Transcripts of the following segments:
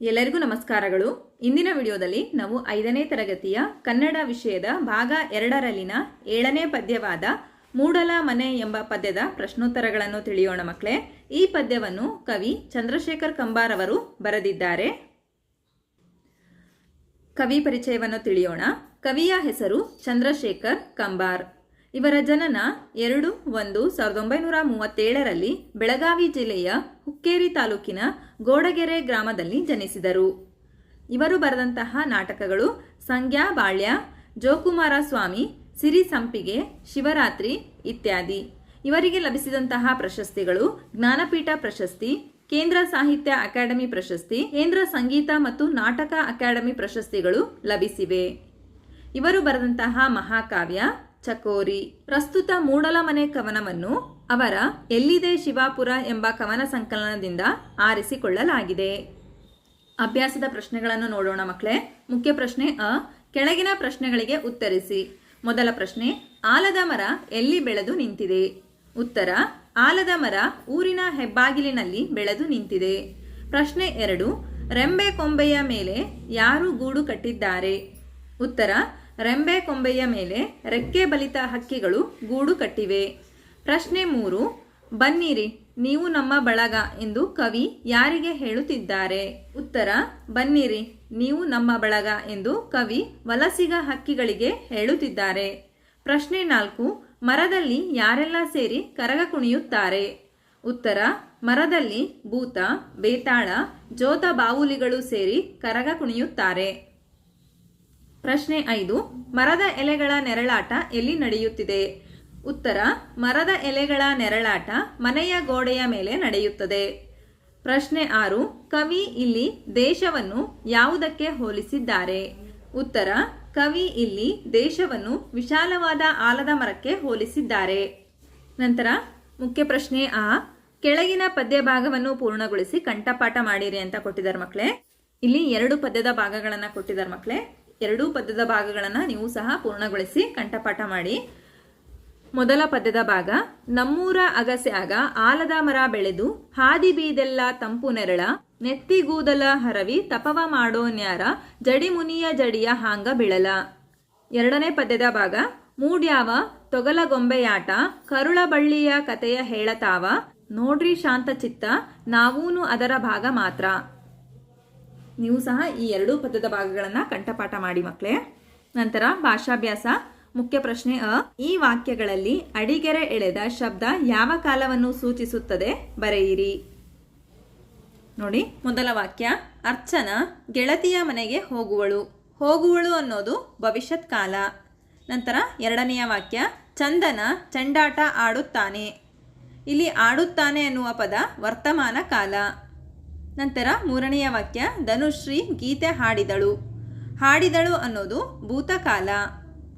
ಎಲ್ಲರಿಗೂ ನಮಸ್ಕಾರಗಳು. ಇಂದಿನ ವಿಡಿಯೋದಲ್ಲಿ ನಾವು ಐದನೇ ತರಗತಿಯ ಕನ್ನಡ ವಿಷಯದ ಭಾಗ ಎರಡರಲ್ಲಿನ ಏಳನೇ ಪದ್ಯವಾದ ಮೂಡಲ ಮನೆ ಎಂಬ ಪದ್ಯದ ಪ್ರಶ್ನೋತ್ತರಗಳನ್ನು ತಿಳಿಯೋಣ ಮಕ್ಕಳೇ. ಈ ಪದ್ಯವನ್ನು ಕವಿ ಚಂದ್ರಶೇಖರ್ ಕಂಬಾರ್ ಅವರು ಬರೆದಿದ್ದಾರೆ. ಕವಿ ಪರಿಚಯವನ್ನು ತಿಳಿಯೋಣ. ಕವಿಯ ಹೆಸರು ಚಂದ್ರಶೇಖರ್ ಕಂಬಾರ್. ಇವರ ಜನನ ಎರಡು ಒಂದು ಸಾವಿರದ ಒಂಬೈನೂರ ಮೂವತ್ತೇಳರಲ್ಲಿ ಬೆಳಗಾವಿ ಜಿಲ್ಲೆಯ ಹುಕ್ಕೇರಿ ತಾಲೂಕಿನ ಗೋಡಗೆರೆ ಗ್ರಾಮದಲ್ಲಿ ಜನಿಸಿದರು. ಇವರು ಬರೆದಂತಹ ನಾಟಕಗಳು ಸಂಖ್ಯಾ ಬಾಳ್ಯ, ಜೋಕುಮಾರ ಸ್ವಾಮಿ, ಸಿರಿ ಸಂಪಿಗೆ, ಶಿವರಾತ್ರಿ ಇತ್ಯಾದಿ. ಇವರಿಗೆ ಲಭಿಸಿದಂತಹ ಪ್ರಶಸ್ತಿಗಳು ಜ್ಞಾನಪೀಠ ಪ್ರಶಸ್ತಿ, ಕೇಂದ್ರ ಸಾಹಿತ್ಯ ಅಕಾಡೆಮಿ ಪ್ರಶಸ್ತಿ, ಕೇಂದ್ರ ಸಂಗೀತ ಮತ್ತು ನಾಟಕ ಅಕಾಡೆಮಿ ಪ್ರಶಸ್ತಿಗಳು ಲಭಿಸಿವೆ. ಇವರು ಬರೆದಂತಹ ಮಹಾಕಾವ್ಯ ಚಕೋರಿ. ಪ್ರಸ್ತುತ ಮೂಡಲಮನೆ ಕವನವನ್ನು ಅವರ ಎಲ್ಲಿದೆ ಶಿವಾಪುರ ಎಂಬ ಕವನ ಸಂಕಲನದಿಂದ ಆರಿಸಿಕೊಳ್ಳಲಾಗಿದೆ. ಅಭ್ಯಾಸದ ಪ್ರಶ್ನೆಗಳನ್ನು ನೋಡೋಣ ಮಕ್ಕಳೇ. ಮುಖ್ಯ ಪ್ರಶ್ನೆ ಅ. ಕೆಳಗಿನ ಪ್ರಶ್ನೆಗಳಿಗೆ ಉತ್ತರಿಸಿ. ಮೊದಲ ಪ್ರಶ್ನೆ, ಆಲದ ಮರ ಎಲ್ಲಿ ಬೆಳೆದು ನಿಂತಿದೆ? ಉತ್ತರ, ಆಲದ ಮರ ಊರಿನ ಹೆಬ್ಬಾಗಿಲಿನಲ್ಲಿ ಬೆಳೆದು ನಿಂತಿದೆ. ಪ್ರಶ್ನೆ ಎರಡು, ರೆಂಬೆ ಕೊಂಬೆಯ ಮೇಲೆ ಯಾರು ಗೂಡು ಕಟ್ಟಿದ್ದಾರೆ? ಉತ್ತರ ರೆಂಬೆ ಕೊಂಬೆಯ ಮೇಲೆ ರೆಕ್ಕೆ ಬಲಿತ ಹಕ್ಕಿಗಳು ಗೂಡು ಕಟ್ಟಿವೆ. ಪ್ರಶ್ನೆ ಮೂರು, ಬನ್ನಿರಿ, ನೀವು ನಮ್ಮ ಬಳಗ ಎಂದು ಕವಿ ಯಾರಿಗೆ ಹೇಳುತ್ತಿದ್ದಾರೆ? ಉತ್ತರ, ಬನ್ನಿರಿ, ನೀವು ನಮ್ಮ ಬಳಗ ಎಂದು ಕವಿ ವಲಸಿಗ ಹಕ್ಕಿಗಳಿಗೆ ಹೇಳುತ್ತಿದ್ದಾರೆ. ಪ್ರಶ್ನೆ ನಾಲ್ಕು, ಮರದಲ್ಲಿ ಯಾರೆಲ್ಲ ಸೇರಿ ಕರಗ ಕುಣಿಯುತ್ತಾರೆ? ಉತ್ತರ, ಮರದಲ್ಲಿ ಭೂತ, ಬೇತಾಳ, ಜೋತ ಬಾವುಲಿಗಳು ಸೇರಿ ಕರಗ ಕುಣಿಯುತ್ತಾರೆ. ಪ್ರಶ್ನೆ ಐದು, ಮರದ ಎಲೆಗಳ ನೆರಳಾಟ ಎಲ್ಲಿ ನಡೆಯುತ್ತಿದೆ? ಉತ್ತರ, ಮರದ ಎಲೆಗಳ ನೆರಳಾಟ ಮನೆಯ ಗೋಡೆಯ ಮೇಲೆ ನಡೆಯುತ್ತದೆ. ಪ್ರಶ್ನೆ ಆರು, ಕವಿ ಇಲ್ಲಿ ದೇಶವನ್ನು ಯಾವುದಕ್ಕೆ ಹೋಲಿಸಿದ್ದಾರೆ? ಉತ್ತರ, ಕವಿ ಇಲ್ಲಿ ದೇಶವನ್ನು ವಿಶಾಲವಾದ ಆಲದ ಮರಕ್ಕೆ ಹೋಲಿಸಿದ್ದಾರೆ. ನಂತರ ಮುಖ್ಯ ಪ್ರಶ್ನೆ ಆ, ಕೆಳಗಿನ ಪದ್ಯ ಭಾಗವನ್ನು ಪೂರ್ಣಗೊಳಿಸಿ ಕಂಠಪಾಠ ಮಾಡಿರಿ ಅಂತ ಕೊಟ್ಟಿದ್ದಾರೆ ಮಕ್ಕಳೇ. ಇಲ್ಲಿ ಎರಡು ಪದ್ಯದ ಭಾಗಗಳನ್ನು ಕೊಟ್ಟಿದ್ದಾರೆ ಮಕ್ಕಳೇ. ಎರಡೂ ಪದ್ಯದ ಭಾಗಗಳನ್ನು ನೀವು ಸಹ ಪೂರ್ಣಗೊಳಿಸಿ ಕಂಠಪಾಠ ಮಾಡಿ. ಮೊದಲ ಪದ್ಯದ ಭಾಗ, ನಮ್ಮೂರ ಅಗಸ್ಯಾಗ ಆಲದ ಮರ ಬೆಳೆದು ಹಾದಿ ಬೀದೆಲ್ಲ ತಂಪು ನೆರಳ ನೆತ್ತಿಗೂದಲ ಹರವಿ ತಪವ ಮಾಡೋ ನ್ಯಾರ, ಜಡಿ ಮುನಿಯ ಜಡಿಯ ಹಾಂಗ ಬಿಳಲ. ಎರಡನೇ ಪದ್ಯದ ಭಾಗ, ಮೂಡ್ಯಾವ ತೊಗಲ ಗೊಂಬೆಯಾಟ, ಕರುಳ ಬಳ್ಳಿಯ ಕತೆಯ ಹೇಳತಾವ, ನೋಡ್ರಿ ಶಾಂತ ಚಿತ್ತ ನಾವೂನು ಅದರ ಭಾಗ ಮಾತ್ರ. ನೀವು ಸಹ ಈ ಎರಡೂ ಪದದ ಭಾಗಗಳನ್ನು ಕಂಠಪಾಠ ಮಾಡಿ ಮಕ್ಕಳೇ ನಂತರ ಭಾಷಾಭ್ಯಾಸ. ಮುಖ್ಯ ಪ್ರಶ್ನೆ ಅ. ಈ ವಾಕ್ಯಗಳಲ್ಲಿ ಅಡಿಗೆರೆ ಎಳೆದ ಶಬ್ದ ಯಾವ ಕಾಲವನ್ನು ಸೂಚಿಸುತ್ತದೆ ಬರೆಯಿರಿ. ನೋಡಿ, ಮೊದಲ ವಾಕ್ಯ. ಅರ್ಚನ ಗೆಳತಿಯ ಮನೆಗೆ ಹೋಗುವಳು. ಹೋಗುವಳು ಅನ್ನೋದು ಭವಿಷ್ಯತ್ ಕಾಲ. ನಂತರ ಎರಡನೆಯ ವಾಕ್ಯ. ಚಂದನ ಚಂಡಾಟ ಆಡುತ್ತಾನೆ. ಇಲ್ಲಿ ಆಡುತ್ತಾನೆ ಅನ್ನುವ ಪದ ವರ್ತಮಾನ ಕಾಲ. ನಂತರ ಮೂರನೆಯ ವಾಕ್ಯ, ಧನುಶ್ರೀ ಗೀತೆ ಹಾಡಿದಳು. ಹಾಡಿದಳು ಅನ್ನೋದು ಭೂತಕಾಲ.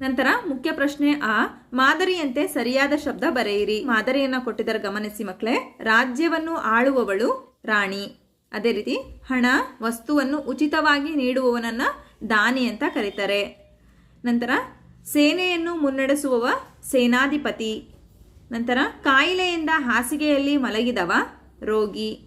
ನಂತರ ಮುಖ್ಯ ಪ್ರಶ್ನೆ ಆ, ಮಾದರಿಯಂತೆ ಸರಿಯಾದ ಶಬ್ದ ಬರೆಯಿರಿ. ಮಾದರಿಯನ್ನು ಕೊಟ್ಟಿದ್ದಾರೆ ಗಮನಿಸಿ ಮಕ್ಕಳೇ ರಾಜ್ಯವನ್ನು ಆಳುವವಳು ರಾಣಿ. ಅದೇ ರೀತಿ, ಹಣ, ವಸ್ತುವನ್ನು ಉಚಿತವಾಗಿ ನೀಡುವವನನ್ನು ದಾನಿ ಅಂತ ಕರೀತಾರೆ. ನಂತರ, ಸೇನೆಯನ್ನು ಮುನ್ನಡೆಸುವವ ಸೇನಾಧಿಪತಿ. ನಂತರ, ಕಾಯಿಲೆಯಿಂದ ಹಾಸಿಗೆಯಲ್ಲಿ ಮಲಗಿದವ ರೋಗಿ.